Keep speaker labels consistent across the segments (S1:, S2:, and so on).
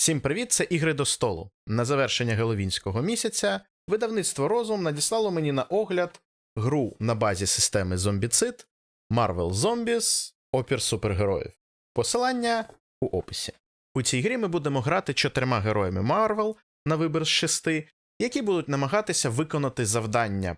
S1: Всім привіт, це ігри до столу. На завершення Геловінського місяця видавництво Розум надіслало мені на огляд гру на базі системи Зомбіцид Marvel Zombies Опір супергероїв. Посилання у описі. У цій грі ми будемо грати чотирма героями Marvel на вибір з шести, які будуть намагатися виконати завдання,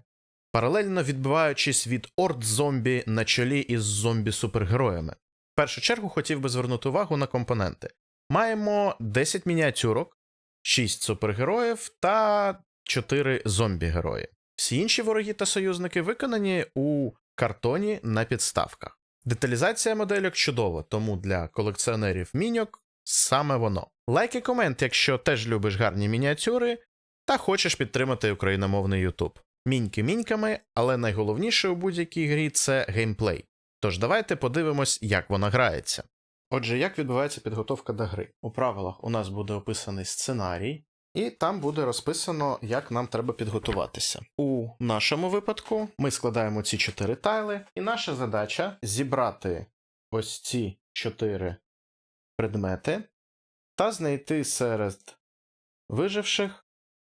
S1: паралельно відбиваючись від орд зомбі на чолі із зомбі-супергероями. В першу чергу хотів би звернути увагу на компоненти. Маємо 10 мініатюрок, 6 супергероїв та 4 зомбі-герої. Всі інші вороги та союзники виконані у картоні на підставках. Деталізація модельок чудова, тому для колекціонерів міньок саме воно. Лайк і комент, якщо теж любиш гарні мініатюри та хочеш підтримати україномовний YouTube. Міньки міньками, але найголовніше у будь-якій грі це геймплей. Тож давайте подивимось, як вона грається. Отже, як відбувається підготовка до гри? У правилах у нас буде описаний сценарій, і там буде розписано, як нам треба підготуватися. У нашому випадку ми складаємо ці чотири тайли, і наша задача зібрати ось ці чотири предмети та знайти серед виживших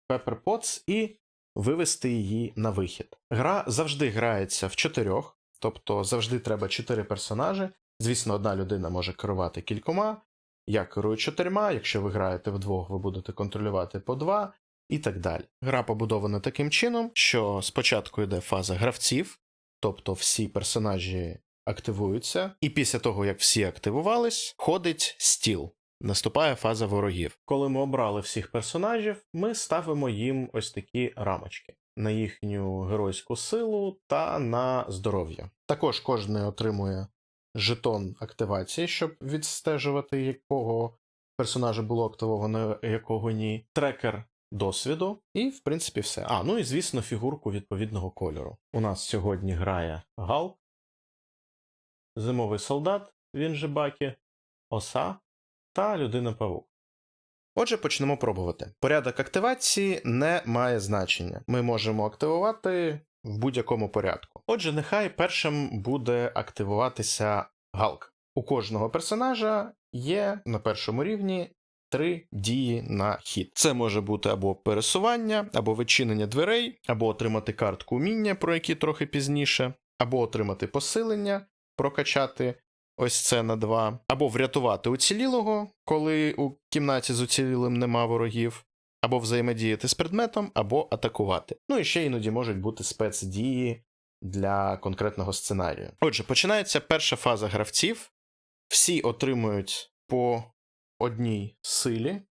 S1: Pepper Potts і вивести її на вихід. Гра завжди грається в чотирьох, тобто завжди треба чотири персонажі. Звісно, одна людина може керувати кількома. Я керую чотирма, якщо ви граєте вдвох, ви будете контролювати по два і так далі. Гра побудована таким чином, що спочатку йде фаза гравців, тобто всі персонажі активуються, і після того, як всі активувались, ходить стіл. Наступає фаза ворогів. Коли ми обрали всіх персонажів, ми ставимо їм ось такі рамочки на їхню геройську силу та на здоров'я. Також кожен отримує жетон активації, щоб відстежувати, якого персонажа було активовано, якого ні. Трекер досвіду, і, в принципі, все. А, ну і звісно, фігурку відповідного кольору. У нас сьогодні грає Галк, Зимовий солдат, він же Бакі, Оса та Людина Павук. Отже, почнемо пробувати. Порядок активації не має значення. Ми можемо активувати в будь-якому порядку. Отже, нехай першим буде активуватися Галк. У кожного персонажа є на першому рівні три дії на хід. Це може бути або пересування, або відчинення дверей, або отримати картку уміння, про які трохи пізніше, або отримати посилення, прокачати ось це на два, або врятувати уцілілого, коли у кімнаті з уцілілим нема ворогів, або взаємодіяти з предметом, або атакувати. Ну і ще іноді можуть бути спецдії для конкретного сценарію. Отже, починається перша фаза гравців. Всі отримують по одній силі.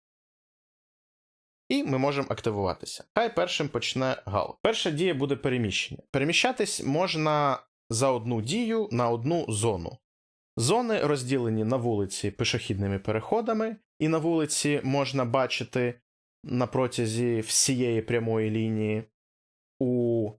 S1: І ми можемо активуватися. Хай першим почне Гал. Перша дія буде переміщення. Переміщатись можна за одну дію на одну зону. Зони розділені на вулиці пішохідними переходами, і на вулиці можна бачити на протязі всієї прямої лінії. У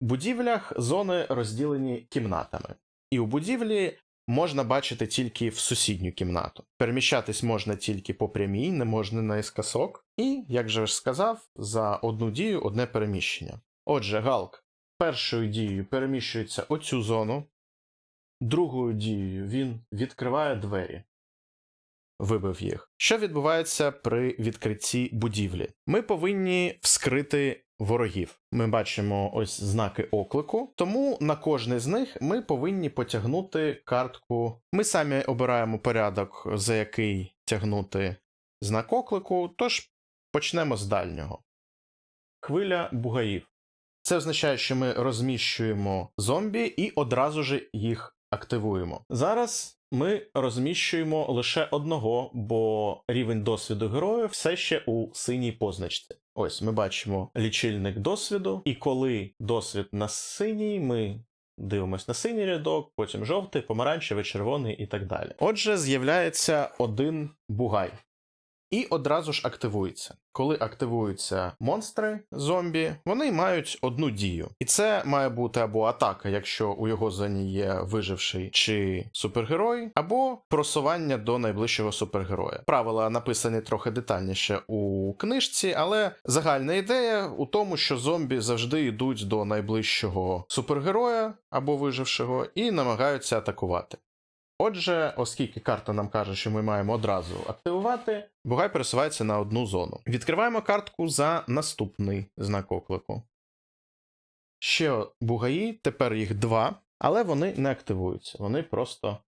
S1: будівлях зони розділені кімнатами, і у будівлі можна бачити тільки в сусідню кімнату. Переміщатись можна тільки по прямій, не можна наискосок. І, як же ж сказав, за одну дію одне переміщення. Отже, Галк першою дією переміщується оцю зону, другою дією він відкриває двері. Вибив їх. Що відбувається при відкритті будівлі? Ми повинні вскрити ворогів. Ми бачимо ось знаки оклику, тому на кожний з них ми повинні потягнути картку. Ми самі обираємо порядок, за який тягнути знак оклику, тож почнемо з дальнього. Хвиля бугаїв. Це означає, що ми розміщуємо зомбі і одразу ж їх активуємо. Зараз ми розміщуємо лише одного, бо рівень досвіду героя все ще у синій позначці. Ось ми бачимо лічильник досвіду, і коли досвід на синій, ми дивимось на синій рядок, потім жовтий, помаранчевий, червоний і так далі. Отже, з'являється один бугай. І одразу ж активується. Коли активуються монстри зомбі, вони мають одну дію. І це має бути або атака, якщо у його зоні є виживший чи супергерой, або просування до найближчого супергероя. Правила написані трохи детальніше у книжці, але загальна ідея у тому, що зомбі завжди йдуть до найближчого супергероя або вижившого і намагаються атакувати. Отже, оскільки карта нам каже, що ми маємо одразу активувати, бугай пересувається на одну зону. Відкриваємо картку за наступний знак оклику. Ще бугаї, тепер їх два, але вони не активуються, вони просто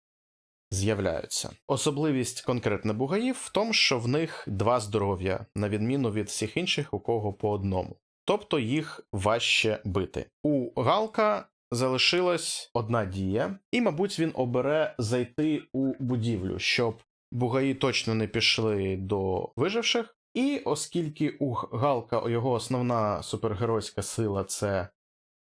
S1: з'являються. Особливість конкретно бугаїв в тому, що в них два здоров'я, на відміну від всіх інших, у кого по одному. Тобто їх важче бити. У Галка залишилась одна дія, і, мабуть, він обере зайти у будівлю, щоб бугаї точно не пішли до виживших. І оскільки у Галка його основна супергеройська сила це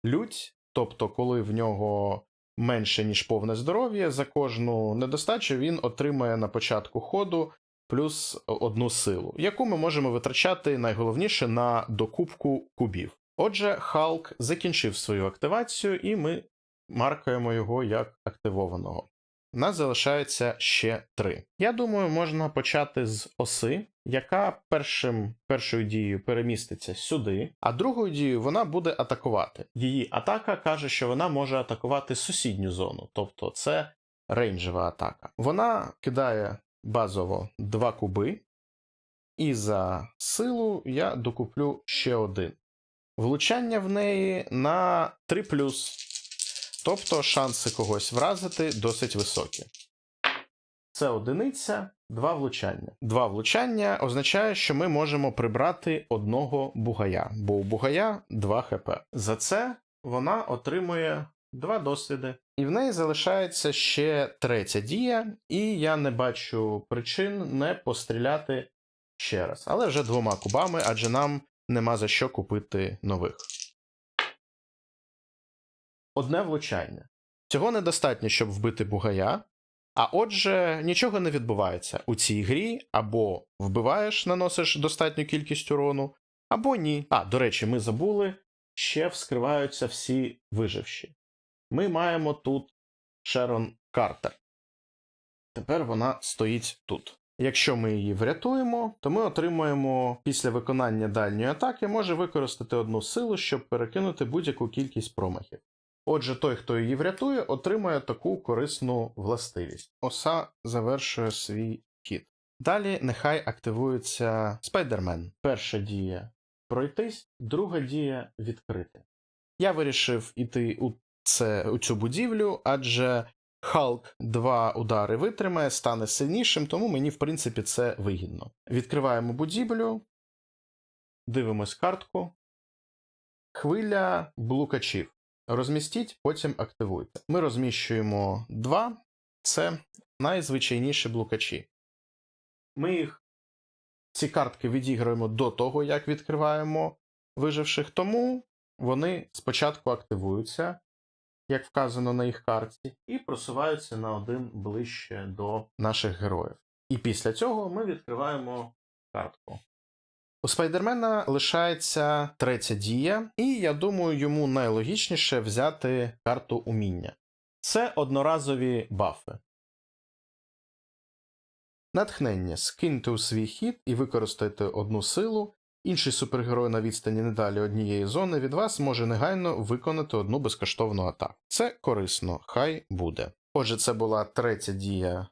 S1: лють, тобто, коли в нього менше, ніж повне здоров'я, за кожну недостачу він отримає на початку ходу плюс одну силу, яку ми можемо витрачати найголовніше на докупку кубів. Отже, Халк закінчив свою активацію, і ми маркаємо його як активованого. Нас залишається ще три. Я думаю, можна почати з оси, яка першим, першою дією переміститься сюди, а другою дією вона буде атакувати. Її атака каже, що вона може атакувати сусідню зону, тобто це рейнджева атака. Вона кидає базово два куби, і за силу я докуплю ще один. Влучання в неї на 3 Тобто шанси когось вразити досить високі. Це одиниця, два влучання. Два влучання означає, що ми можемо прибрати одного бугая, бо у бугая 2 хп. За це вона отримує два досвіди. І в неї залишається ще третя дія, і я не бачу причин не постріляти ще раз. Але вже двома кубами, адже нам нема за що купити нових. Одне влучання. Цього недостатньо, щоб вбити бугая. А отже, нічого не відбувається у цій грі, або вбиваєш, наносиш достатню кількість урону, або ні. А, до речі, ми забули, ще вскриваються всі виживші. Ми маємо тут Шерон Картер. Тепер вона стоїть тут. Якщо ми її врятуємо, то ми отримуємо після виконання дальньої атаки, може використати одну силу, щоб перекинути будь-яку кількість промахів. Отже, той, хто її врятує, отримує таку корисну властивість. Оса завершує свій хід. Далі нехай активується спайдермен. Перша дія пройтись, друга дія відкрити. Я вирішив іти у, це, у цю будівлю, адже Халк два удари витримає, стане сильнішим, тому мені, в принципі, це вигідно. Відкриваємо будівлю, дивимось картку. Хвиля блукачів. Розмістіть, потім активуйте. Ми розміщуємо два. Це найзвичайніші блукачі. Ми їх, ці картки відіграємо до того, як відкриваємо виживших, тому вони спочатку активуються, як вказано на їх карті, і просуваються на один ближче до наших героїв. І після цього ми відкриваємо картку. У Спайдермена лишається третя дія, і я думаю, йому найлогічніше взяти карту уміння. Це одноразові бафи. Натхнення. Скиньте у свій хід і використайте одну силу. Інший супергерой на відстані не далі однієї зони від вас може негайно виконати одну безкоштовну атаку. Це корисно, хай буде. Отже, це була третя дія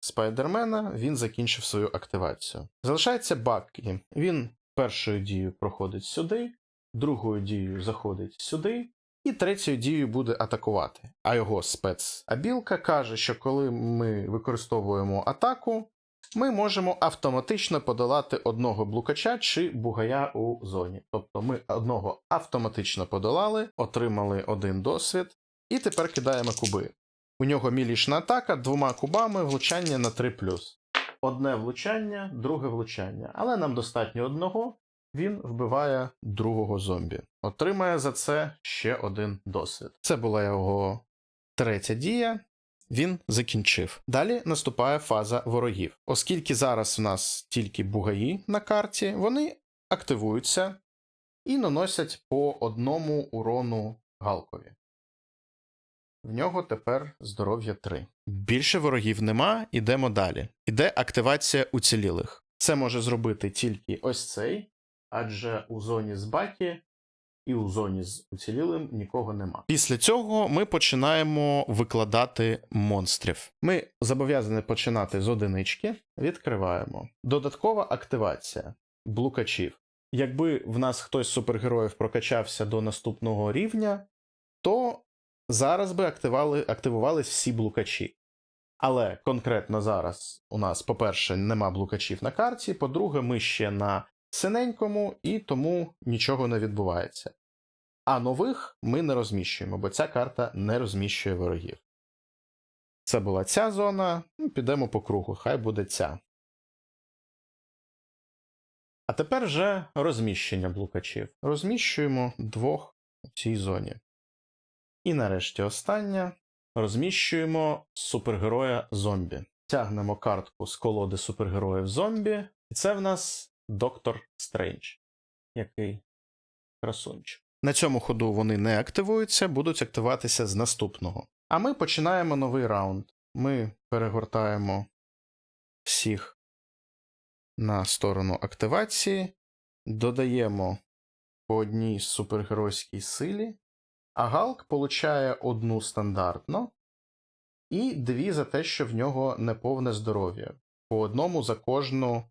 S1: Спайдермена, він закінчив свою активацію. Залишається Баккі. Він першою дією проходить сюди, другою дією заходить сюди, і третьою дією буде атакувати. А його спецабілка каже, що коли ми використовуємо атаку, ми можемо автоматично подолати одного блукача чи бугая у зоні. Тобто ми одного автоматично подолали, отримали один досвід, і тепер кидаємо куби. У нього мілішна атака двома кубами влучання на 3 Одне влучання, друге влучання. Але нам достатньо одного, він вбиває другого зомбі. Отримає за це ще один досвід. Це була його третя дія. Він закінчив. Далі наступає фаза ворогів. Оскільки зараз в нас тільки бугаї на карті, вони активуються і наносять по одному урону Галкові. В нього тепер здоров'я 3. Більше ворогів нема, ідемо далі. Іде активація уцілілих. Це може зробити тільки ось цей, адже у зоні з Бакі і у зоні з уцілілим нікого нема. Після цього ми починаємо викладати монстрів. Ми зобов'язані починати з одинички. Відкриваємо. Додаткова активація блукачів. Якби в нас хтось з супергероїв прокачався до наступного рівня, то зараз би активали, активувались всі блукачі. Але конкретно зараз у нас, по-перше, нема блукачів на карті, по-друге, ми ще на синенькому, і тому нічого не відбувається. А нових ми не розміщуємо, бо ця карта не розміщує ворогів. Це була ця зона, ну, підемо по кругу, хай буде ця. А тепер вже розміщення блукачів. Розміщуємо двох у цій зоні. І нарешті остання. Розміщуємо супергероя зомбі. Тягнемо картку з колоди супергероїв зомбі, і це в нас Доктор Стрендж. Який красунчик. На цьому ходу вони не активуються, будуть активуватися з наступного. А ми починаємо новий раунд. Ми перегортаємо всіх на сторону активації, додаємо по одній супергеройській силі, а Галк получає одну стандартно і дві за те, що в нього неповне здоров'я. По одному за кожну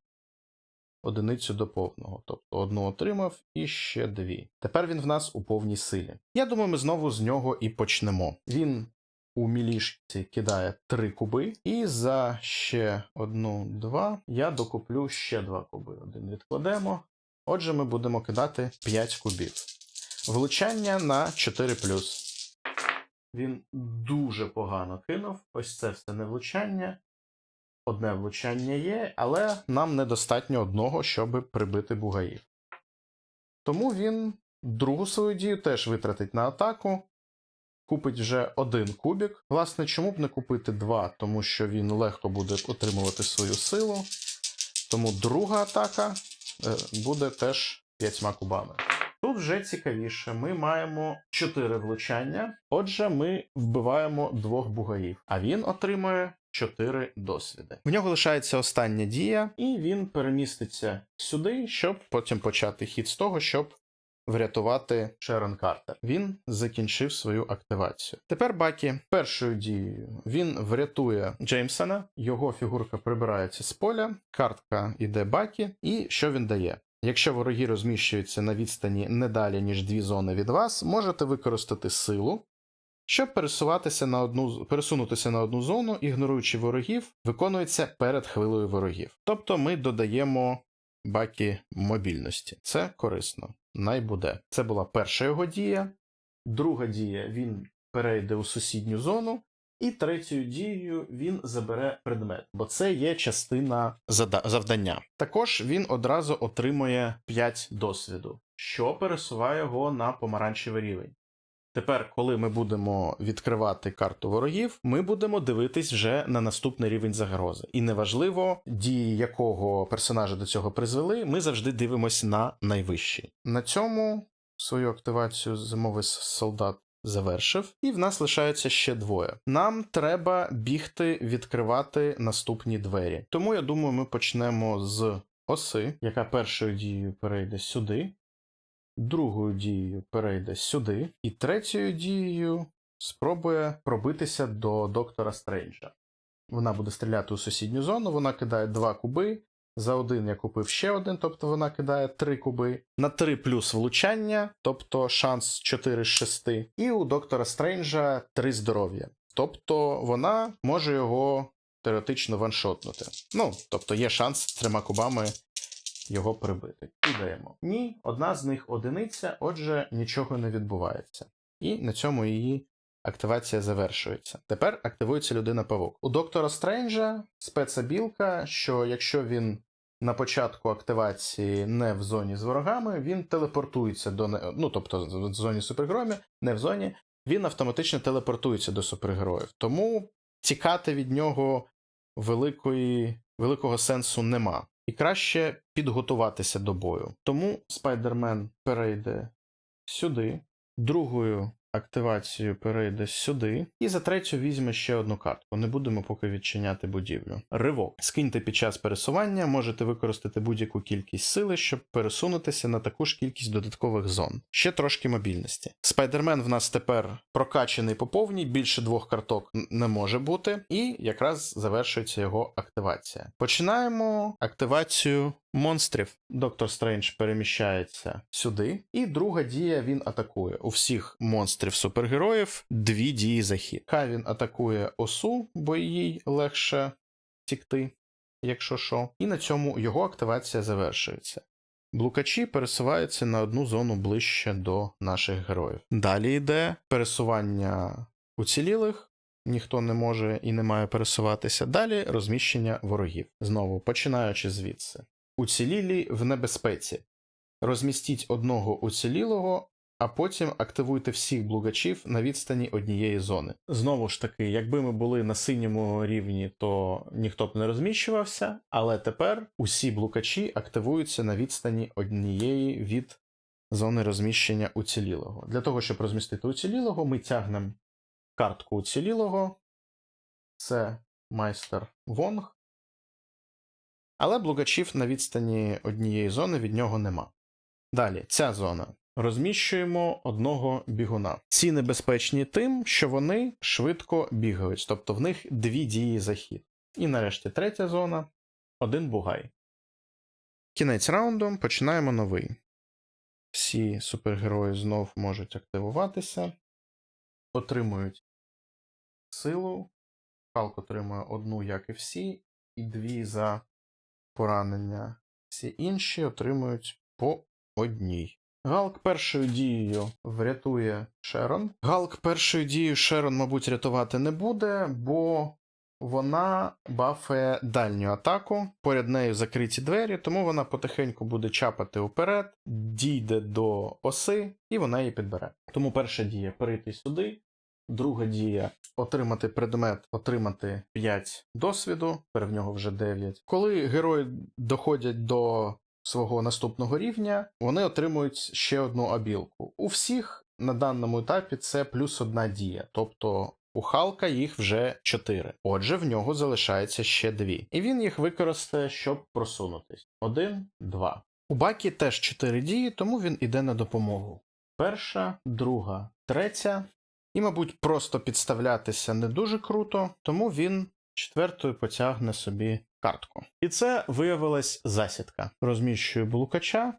S1: одиницю до повного. Тобто одну отримав і ще дві. Тепер він в нас у повній силі. Я думаю, ми знову з нього і почнемо. Він у мілішці кидає три куби, і за ще одну, два я докуплю ще два куби. Один відкладемо. Отже, ми будемо кидати 5 кубів. Влучання на 4 Він дуже погано кинув. Ось це все не влучання. Одне влучання є, але нам недостатньо одного, щоб прибити бугаїв. Тому він другу свою дію теж витратить на атаку. Купить вже один кубік. Власне, чому б не купити два, тому що він легко буде отримувати свою силу. Тому друга атака е, буде теж п'ятьма кубами. Тут вже цікавіше. Ми маємо 4 влучання. Отже, ми вбиваємо двох бугаїв, а він отримує 4 досвіди. В нього лишається остання дія, і він переміститься сюди, щоб потім почати хід з того, щоб врятувати Шерон Картер. Він закінчив свою активацію. Тепер Бакі першою дією він врятує Джеймсона, його фігурка прибирається з поля, картка йде Бакі, і що він дає? Якщо вороги розміщуються на відстані не далі, ніж дві зони від вас, можете використати силу, щоб пересуватися на одну, пересунутися на одну зону, ігноруючи ворогів, виконується перед хвилею ворогів. Тобто ми додаємо баки мобільності. Це корисно. Найбуде. Це була перша його дія. Друга дія він перейде у сусідню зону. І третьою дією він забере предмет, бо це є частина завдання. Також він одразу отримує 5 досвіду, що пересуває його на помаранчевий рівень. Тепер, коли ми будемо відкривати карту ворогів, ми будемо дивитись вже на наступний рівень загрози. І неважливо, дії якого персонажа до цього призвели, ми завжди дивимося на найвищий. На цьому свою активацію зимовий солдат завершив, і в нас лишається ще двоє. Нам треба бігти відкривати наступні двері. Тому я думаю, ми почнемо з оси, яка першою дією перейде сюди, другою дією перейде сюди, і третьою дією спробує пробитися до доктора Стренджа. Вона буде стріляти у сусідню зону, вона кидає два куби. За один я купив ще один, тобто вона кидає 3 куби. На 3 плюс влучання, тобто шанс 4 з 6. І у доктора Стренджа 3 здоров'я. Тобто вона може його теоретично ваншотнути. Ну, тобто є шанс трьома кубами його прибити. Кидаємо. Ні, одна з них одиниця, отже, нічого не відбувається. І на цьому її активація завершується. Тепер активується людина павук. У доктора Стренджа спецабілка, що якщо він на початку активації не в зоні з ворогами, він телепортується до ну, тобто в зоні супергероїв, не в зоні, він автоматично телепортується до супергероїв. Тому тікати від нього великої, великого сенсу нема. І краще підготуватися до бою. Тому спайдермен перейде сюди, другою активацію перейде сюди. І за третю візьме ще одну картку. Не будемо поки відчиняти будівлю. Ривок. Скиньте під час пересування, можете використати будь-яку кількість сили, щоб пересунутися на таку ж кількість додаткових зон. Ще трошки мобільності. Спайдермен в нас тепер прокачаний по повній, більше двох карток не може бути, і якраз завершується його активація. Починаємо активацію монстрів. Доктор Стрендж переміщається сюди, і друга дія він атакує. У всіх монстрів супергероїв дві дії захід. Хай він атакує осу, бо їй легше тікти, якщо що. І на цьому його активація завершується. Блукачі пересуваються на одну зону ближче до наших героїв. Далі йде пересування уцілілих, ніхто не може і не має пересуватися. Далі розміщення ворогів. Знову починаючи звідси. Уцілілі в небезпеці. Розмістіть одного уцілілого, а потім активуйте всіх блугачів на відстані однієї зони. Знову ж таки, якби ми були на синьому рівні, то ніхто б не розміщувався, але тепер усі блукачі активуються на відстані однієї від зони розміщення уцілілого. Для того, щоб розмістити уцілілого, ми тягнемо картку уцілілого. Це майстер Вонг. Але блугачів на відстані однієї зони від нього нема. Далі, ця зона. Розміщуємо одного бігуна. Ці небезпечні тим, що вони швидко бігають, тобто в них дві дії захід. І нарешті третя зона один бугай. Кінець раунду починаємо новий. Всі супергерої знов можуть активуватися, отримують силу. Халк отримує одну, як і всі, і дві за поранення. Всі інші отримують по одній. Галк першою дією врятує Шерон. Галк першою дією Шерон, мабуть, рятувати не буде, бо вона бафає дальню атаку. Поряд нею закриті двері, тому вона потихеньку буде чапати уперед, дійде до оси, і вона її підбере. Тому перша дія перейти сюди. Друга дія отримати предмет, отримати 5 досвіду, тепер в нього вже 9. Коли герої доходять до свого наступного рівня, вони отримують ще одну абілку. У всіх на даному етапі це плюс одна дія, тобто у Халка їх вже 4. Отже, в нього залишається ще 2. І він їх використає, щоб просунутись. Один, два. У Бакі теж 4 дії, тому він іде на допомогу. Перша, друга, третя. І, мабуть, просто підставлятися не дуже круто, тому він четвертою потягне собі картку. І це виявилась засідка. Розміщую блукача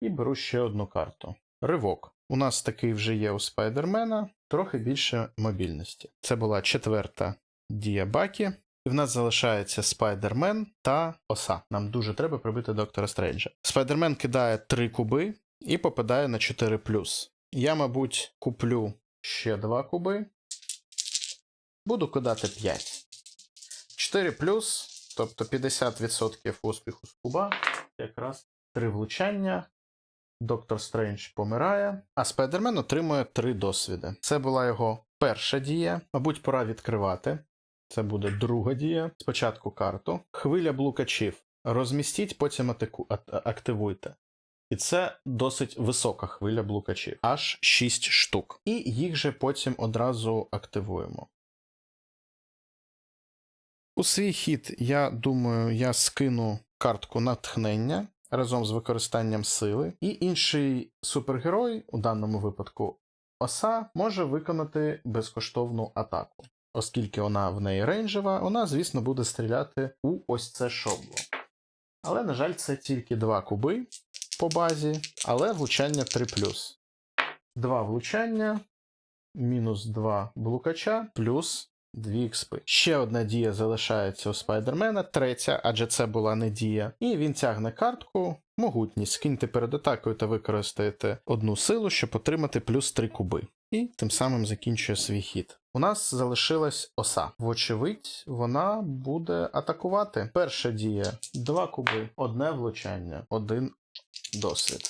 S1: і беру ще одну карту. Ривок. У нас такий вже є у спайдермена, трохи більше мобільності. Це була четверта дія Бакі. І в нас залишається спайдермен та оса. Нам дуже треба прибити доктора Стрейнджа. Спайдермен кидає 3 куби і попадає на 4 Я, мабуть, куплю ще 2 куби. Буду кидати 5. 4 плюс, тобто 50% успіху з куба. Якраз 3 влучання. Доктор Стрендж помирає, а Спайдермен отримує 3 досвіди. Це була його перша дія. Мабуть, пора відкривати. Це буде друга дія. Спочатку карту. Хвиля блукачів. Розмістіть, потім атаку... ат- активуйте. І це досить висока хвиля блукачів. Аж 6 штук. І їх же потім одразу активуємо. У свій хід, я думаю, я скину картку натхнення разом з використанням сили, і інший супергерой, у даному випадку оса, може виконати безкоштовну атаку. Оскільки вона в неї рейнджева, вона, звісно, буде стріляти у ось це шобло. Але, на жаль, це тільки два куби по базі, але влучання 3. Два влучання, мінус 2 блукача, плюс 2 експи. Ще одна дія залишається у спайдермена, третя, адже це була не дія. І він тягне картку, могутність. Скиньте перед атакою та використаєте одну силу, щоб отримати плюс 3 куби. І тим самим закінчує свій хід. У нас залишилась оса. Вочевидь, вона буде атакувати. Перша дія: два куби, одне влучання, один досвід.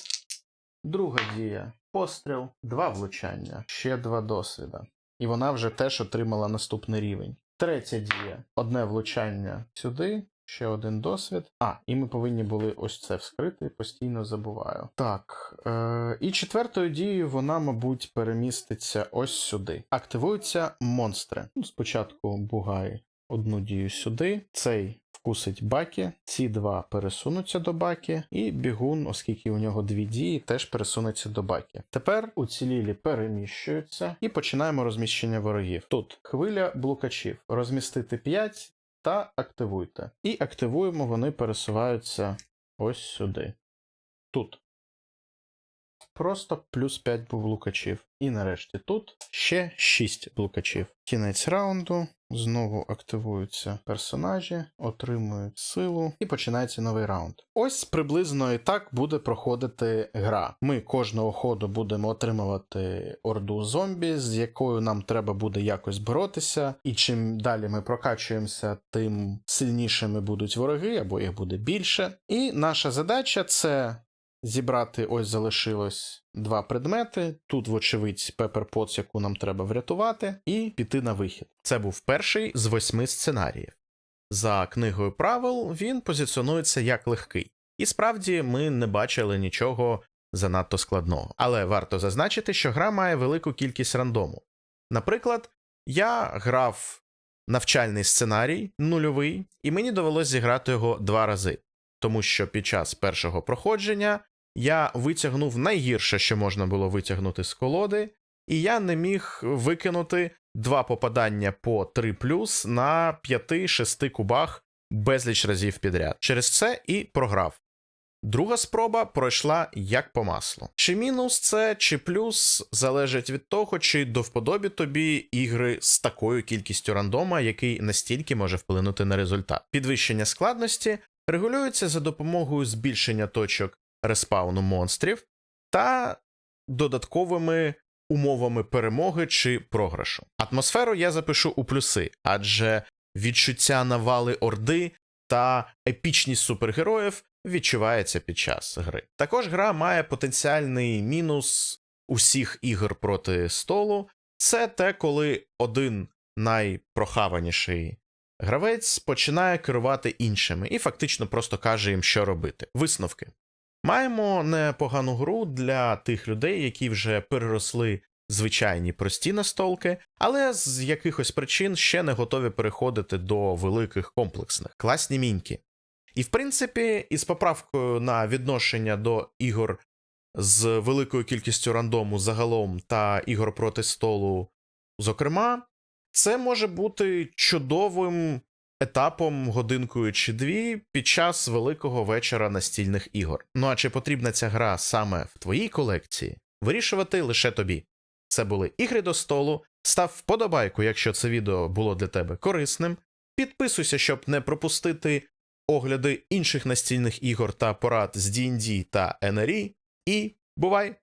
S1: Друга дія постріл, два влучання, ще два досвіда. І вона вже теж отримала наступний рівень. Третя дія одне влучання сюди, Ще один досвід. А, і ми повинні були ось це вскрити, постійно забуваю. Так. Е- і четвертою дією вона, мабуть, переміститься ось сюди. Активуються монстри. Ну, спочатку бугай одну дію сюди. Цей вкусить баки, ці два пересунуться до баки, і бігун, оскільки у нього дві дії, теж пересунеться до баки. Тепер уцілілі переміщуються і починаємо розміщення ворогів. Тут хвиля блукачів. Розмістити 5 та активуйте. І активуємо, вони пересуваються ось сюди. Тут. Просто плюс 5 був лукачів. І нарешті тут ще 6 блукачів. Кінець раунду. Знову активуються персонажі, отримують силу, і починається новий раунд. Ось приблизно і так буде проходити гра. Ми кожного ходу будемо отримувати орду зомбі, з якою нам треба буде якось боротися. І чим далі ми прокачуємося, тим сильнішими будуть вороги, або їх буде більше. І наша задача це Зібрати ось залишилось два предмети. Тут, вочевидь, пеперпоц, яку нам треба врятувати, і піти на вихід. Це був перший з восьми сценаріїв. За книгою правил він позиціонується як легкий, і справді ми не бачили нічого занадто складного. Але варто зазначити, що гра має велику кількість рандому. Наприклад, я грав навчальний сценарій нульовий, і мені довелось зіграти його два рази тому що під час першого проходження я витягнув найгірше, що можна було витягнути з колоди, і я не міг викинути два попадання по 3 на 5-6 кубах безліч разів підряд. Через це і програв. Друга спроба пройшла як по маслу. Чи мінус це, чи плюс залежить від того, чи до вподобі тобі ігри з такою кількістю рандома, який настільки може вплинути на результат. Підвищення складності регулюється за допомогою збільшення точок респауну монстрів та додатковими умовами перемоги чи програшу. Атмосферу я запишу у плюси, адже відчуття навали орди та епічність супергероїв відчувається під час гри. Також гра має потенціальний мінус усіх ігор проти столу. Це те, коли один найпрохаваніший Гравець починає керувати іншими і фактично просто каже їм, що робити. Висновки. Маємо непогану гру для тих людей, які вже переросли звичайні прості настолки, але з якихось причин ще не готові переходити до великих комплексних, класні міньки. І в принципі, із поправкою на відношення до ігор з великою кількістю рандому загалом та ігор проти столу, зокрема, це може бути чудовим етапом, годинкою чи дві під час великого вечора настільних ігор. Ну а чи потрібна ця гра саме в твоїй колекції? Вирішувати лише тобі. Це були ігри до столу. Став вподобайку, якщо це відео було для тебе корисним. Підписуйся, щоб не пропустити огляди інших настільних ігор та порад з D&D та NRE. І бувай!